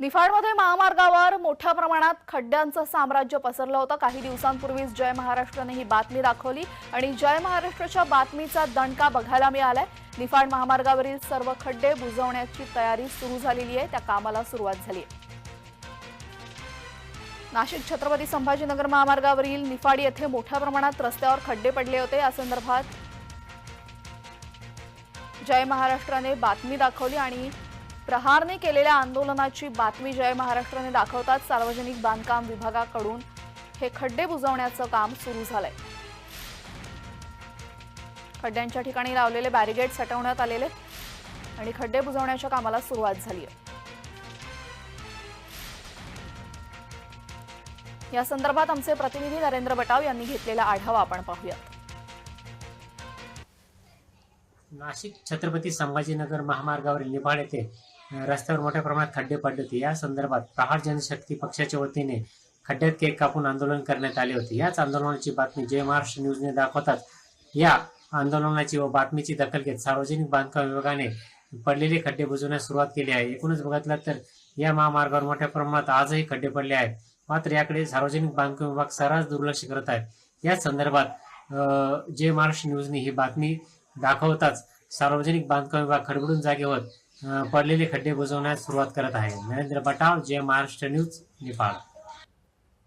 निफाडमध्ये महामार्गावर मोठ्या प्रमाणात खड्ड्यांचं साम्राज्य पसरलं होतं. काही दिवसांपूर्वीच जय महाराष्ट्राने ही बातमी दाखवली आणि जय महाराष्ट्राच्या बातमीचा दणका बघायला मिळालाय. निफाड महामार्गावरील सर्व खड्डे बुजवण्याची तयारी सुरू झालेली आहे. त्या कामाला सुरुवात झाली आहे. नाशिक छत्रपती संभाजीनगर महामार्गावरील निफाड येथे मोठ्या प्रमाणात रस्त्यावर खड्डे पडले होते. या संदर्भात जय महाराष्ट्राने बातमी दाखवली आणि प्रहारने केलेल्या आंदोलनाची बातमी जय महाराष्ट्राने दाखवताच सार्वजनिक बांधकाम विभागाकडून हे खड्डे बुजवण्याचं काम सुरू झालंय. खड्ड्यांच्या ठिकाणी लावलेले बॅरिगेड हटवण्यात आलेले आणि खड्डे बुजवण्याच्या कामाला सुरुवात झाली आहे या संदर्भात आमचे प्रतिनिधी नरेंद्र बटाव यांनी घेतलेला आढावा आपण पाहूयात. नाशिक छत्रपती संभाजीनगर महामार्गावरील निफाड येथे रस्त्यावर मोठ्या प्रमाणात खड्डे पडले होते. या संदर्भात प्रहार जनशक्ती पक्षाच्या वतीने खड्ड्यात केक कापून आंदोलन करण्यात आले होते. याच आंदोलनाची बातमी जय महाराष्ट्र न्यूजने दाखवतात या आंदोलनाची व बातमीची दखल घेत सार्वजनिक बांधकाम विभागाने पडलेले खड्डे बुजवण्यास सुरुवात केली आहे. एकूणच बघितलं तर या महामार्गावर मोठ्या प्रमाणात आजही खड्डे पडले आहेत. मात्र याकडे सार्वजनिक बांधकाम विभाग सर्रास दुर्लक्ष करत आहेत या संदर्भात जय महाराष्ट्र न्यूजने ही बातमी दाखवताच सार्वजनिक बांधकाम विभाग खडबडून जागे होत पडलेले खड्डे बुजवण्यास सुरुवात करत आहे नरेंद्र बटाव जय महाराष्ट्र न्यूज नेपाळ.